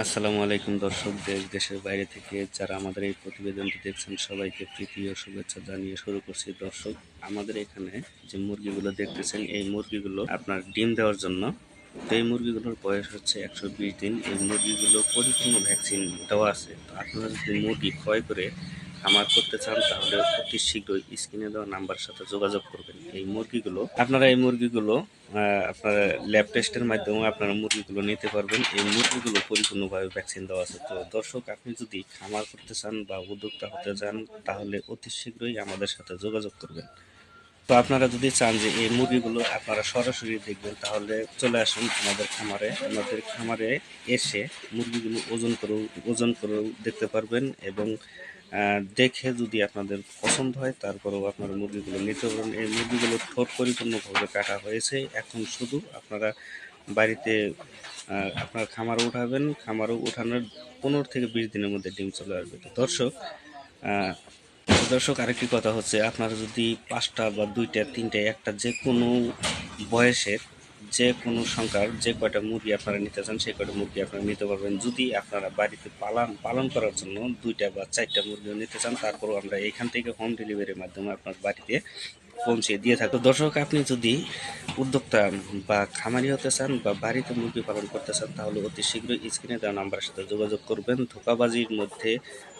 আসসালামু আলাইকুম দর্শক, দেশ, দেশের বাইরে থেকে যারা আমাদের এই প্রতিবেদনটি দেখছেন, সবাইকে প্রীতি ও শুভেচ্ছা জানিয়ে শুরু করছি। দর্শক, আমাদের এখানে যে মুরগিগুলো দেখতেছেন, এই মুরগিগুলো আপনার ডিম দেওয়ার জন্য। তো এই মুরগিগুলোর বয়স হচ্ছে একশো বিশ দিন। এই মুরগিগুলো পরিপূর্ণ ভ্যাকসিন দেওয়া আছে। তো আপনারা যদি মুরগি ক্রয় করে খামার করতে চান, তাহলে অতি শীঘ্রই স্ক্রিনে দেওয়া নাম্বার সাথে যোগাযোগ করবেন। এই মুরগিগুলো, আপনারা এই মুরগিগুলো আপনারা ল্যাব টেস্টের মাধ্যমে আপনারা মুরগিগুলো নিতে পারবেন। এই মুরগিগুলো পরিপূর্ণভাবে ভ্যাকসিন দেওয়া আছে। তো দর্শক, আপনি যদি খামার করতে চান বা উদ্যোক্তা হতে চান, তাহলে অতি শীঘ্রই আমাদের সাথে যোগাযোগ করবেন। তো আপনারা যদি চান যে এই মুরগিগুলো আপনারা সরাসরি দেখবেন, তাহলে চলে আসুন আমাদের খামারে। আমাদের খামারে এসে মুরগিগুলো ওজন করেও ওজন করেও দেখতে পারবেন এবং দেখে যদি আপনাদের পছন্দ হয়, তারপরেও আপনারা মুরগিগুলো নিতে পারেন। এই মুরগিগুলো ঠোঁট পরিপূর্ণভাবে কাটা হয়েছে। এখন শুধু আপনারা বাড়িতে আপনার খামারে উঠাবেন। খামারে উঠানোর পনেরো থেকে বিশ দিনের মধ্যে ডিম চলে আসবে। তো দর্শক দর্শক, আরেকটি কথা হচ্ছে, আপনারা যদি পাঁচটা বা দুইটা, তিনটা, একটা যে কোনো বয়সের যে কোনো সংখ্যার যে কয়টা মুরগি আপনারা নিতে চান, সেই কয়টা মুরগি আপনারা নিতে পারবেন। যদি আপনারা বাড়িতে পালন পালন করার জন্য দুইটা বা চারটা মুরগিও নিতে চান, তারপরও আমরা এখান থেকে হোম ডেলিভারির মাধ্যমে আপনার বাড়িতে পৌঁছে দিয়ে থাকি দর্শক, আপনি যদি উদ্যোক্তা বা খামারি হতে চান বা বাড়িতে মুরগি পালন করতে চান, তাহলে অতি শীঘ্রই স্ক্রিনে দেওয়া নাম্বারের সাথে যোগাযোগ করবেন। ধোকাবাজির মধ্যে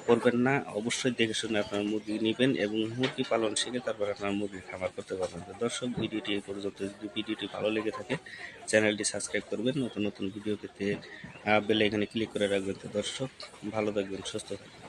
করবেন না, অবশ্যই দেখে শুনে আপনার মুরগি নেবেন এবং মুরগি পালন শিখে তারপর আপনার মুরগি খামার করতে পারবেন। তো দর্শক, ভিডিওটি এই পর্যন্ত। যদি ভিডিওটি ভালো লেগে থাকে, চ্যানেলটি সাবস্ক্রাইব করবেন। নতুন নতুন ভিডিও পেতে বেলে এখানে ক্লিক করে রাখবেন। তো দর্শক, ভালো থাকবেন, সুস্থ থাকবেন।